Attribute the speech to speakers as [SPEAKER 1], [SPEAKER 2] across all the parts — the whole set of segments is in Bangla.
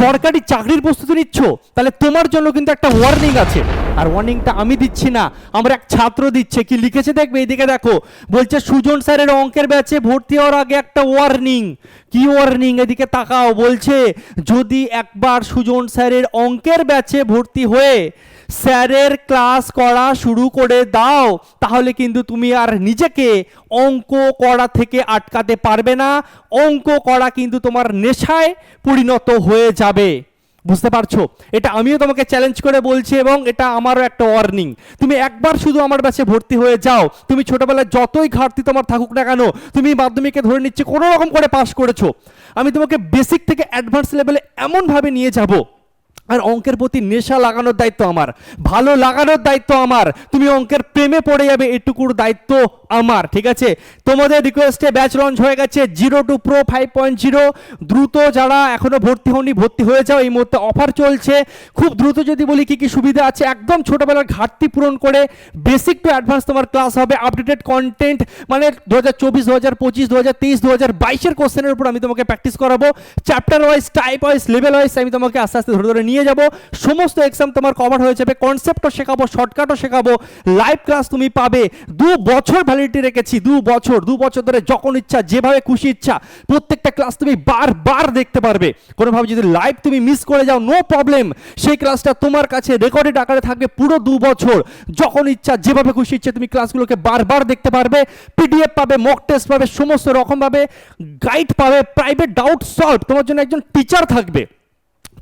[SPEAKER 1] সরকারি চাকরির প্রস্তুতি নিচ্ছ, তাহলে তোমার জন্য কিন্তু একটা ওয়ার্নিং আছে। আর ওয়ার্নিংটা আমি দিচ্ছি না, আমার এক ছাত্র দিচ্ছে, কি লিখেছে দেখবে? এইদিকে দেখো, বলছে, সুজন স্যারের অঙ্কের ব্যাচে ভর্তি হওয়ার আগে একটা ওয়ার্নিং কি ওয়ার্নিং এদিকে তাকাও, বলছে, যদি একবার সুজন স্যারের অঙ্কের ব্যাচে ভর্তি হয়ে স্যারের ক্লাস করা শুরু করে দাও, তাহলে কিন্তু তুমি আর নিজেকে অঙ্ক করা থেকে আটকাতে পারবে না। অঙ্ক করা কিন্তু তোমার নেশায় পরিণত হয়ে যাবে। বুঝতে পারছ? এটা আমিও তোমাকে চ্যালেঞ্জ করে বলছি এবং এটা আমারও একটা ওয়ার্নিং তুমি একবার শুধু আমার ব্যাচে ভর্তি হয়ে যাও। তুমি ছোটবেলায় যতই ঘাটতি তোমার থাকুক না কেন, তুমি মাধ্যমিকে ধরে নিচ্ছে কোনো রকম করে পাস করেছ। আমি তোমাকে বেসিক থেকে অ্যাডভান্স লেভেলে এমনভাবে নিয়ে যাব। আর অঙ্কের প্রতি নেশা লাগানোর দায়িত্ব আমার, ভালো লাগানোর দায়িত্ব আমার। তুমি অঙ্কের প্রেমে পড়ে যাবে, এটুকুর দায়িত্ব আমার, ঠিক আছে? তোমাদের রিকোয়েস্টে ব্যাচ লঞ্চ হয়ে গেছে zero two pro five point zero দ্রুত যারা এখনও ভর্তি হওনি, ভর্তি হয়ে যাও, এই মুহূর্তে অফার চলছে। খুব দ্রুত যদি বলি কি কি সুবিধা আছে, একদম ছোটবেলার ঘাটতি পূরণ করে বেসিক টু অ্যাডভান্স তোমার ক্লাস হবে আপডেটেড কন্টেন্ট মানে দু হাজার চব্বিশ দু হাজার পঁচিশ দু হাজার তেইশ দু হাজার বাইশের কোশ্চেনের উপর আমি তোমাকে প্র্যাকটিস করাবো। Chapter wise type wise level wise আমি তোমাকে আস্তে আস্তে ধরে ধরে নিয়ে যাব। সমস্ত এক্সাম তোমার কভার হয়ে যাবে। কনসেপ্টও শেখাবো শর্টকাটও শেখাবো। লাইভ ক্লাস তুমি পাবে। দু বছর ভ্যালিডিটি রেখেছি, দু বছর। দু বছর ধরে যখন ইচ্ছা, যেভাবে খুশি ইচ্ছা, প্রত্যেকটা ক্লাস তুমি বারবার দেখতে পারবে। কোনোভাবে যদি লাইভ তুমি মিস করে যাও নো প্রবলেম সেই ক্লাসটা তোমার কাছে রেকর্ডেড আকারে থাকবে পুরো দু বছর। যখন ইচ্ছা, যেভাবে খুশি ইচ্ছা, তুমি ক্লাসগুলোকে বারবার দেখতে পারবে। পিডিএফ পাবে মক টেস্ট পাবে, সমস্ত রকমভাবে গাইড পাবে প্রাইভেট ডাউট সলভ তোমার জন্য একজন টিচার থাকবে।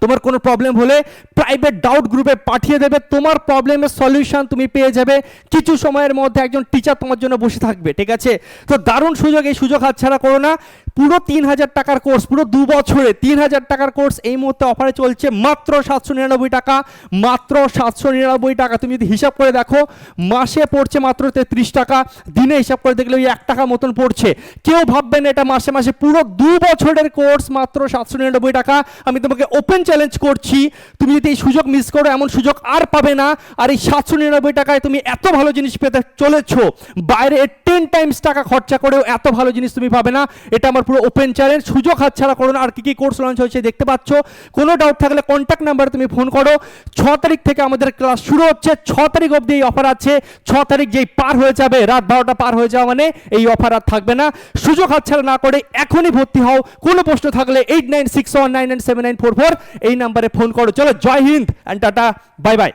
[SPEAKER 1] তোমার কোনো প্রবলেম হলে প্রাইভেট ডাউট গ্রুপে পাঠিয়ে দেবে। তোমার প্রবলেমের সলিউশন তুমি পেয়ে যাবে। কিছু সময়ের মধ্যে একজন টিচার তোমার জন্য বসে থাকবে, ঠিক আছে? তো দারুণ সুযোগ, এই সুযোগ হাতছাড়া করো না। পুরো তিন হাজার টাকার কোর্স পুরো দু বছরে তিন হাজার টাকার কোর্স এই মুহূর্তে অফারে চলছে মাত্র সাতশো নিরানব্বই টাকা, মাত্র সাতশো নিরানব্বই টাকা। তুমি যদি হিসাব করে দেখো, মাসে পড়ছে মাত্র তেত্রিশ টাকা, দিনে হিসাব করে দেখলে ওই এক টাকা মতন পড়ছে। কেউ ভাববেন এটা মাসে মাসে, পুরো দু বছরের কোর্স মাত্র সাতশো নিরানব্বই টাকা। আমি তোমাকে ওপেন চ্যালেঞ্জ করছি। তুমি যদি এই সুযোগ মিস করো, এমন সুযোগ আর পাবে না। আর এই সাতশো নিরানব্বই টাকায় তুমি এত ভালো জিনিস পেতে চলেছো। বাইরে টেন টাইমস টাকা খরচা করেও এত ভালো জিনিস তুমি পাবে না। এটা আমার পুরো ওপেন চ্যালেঞ্জ সুযোগ হাতছাড়া করো না। আর কি কি কোর্স লঞ্চ হয়েছে দেখতে পাচ্ছ। কোনো ডাউট থাকলে কন্ট্যাক্ট নাম্বারে তুমি ফোন করো। ছ তারিখ থেকে আমাদের ক্লাস শুরু হচ্ছে। ছ তারিখ অবধি এই অফার আছে। ছ তারিখ যেই পার হয়ে যাবে, রাত বারোটা পার হয়ে যাওয়া মানে এই অফার আর থাকবে না। সুযোগ হাতছাড়া না করে এখনই ভর্তি হও। কোনো প্রশ্ন থাকলে eight nine six one nine nine seven nine four four এই নাম্বারে ফোন করো। চলো, Jai Hind and tata. Bye bye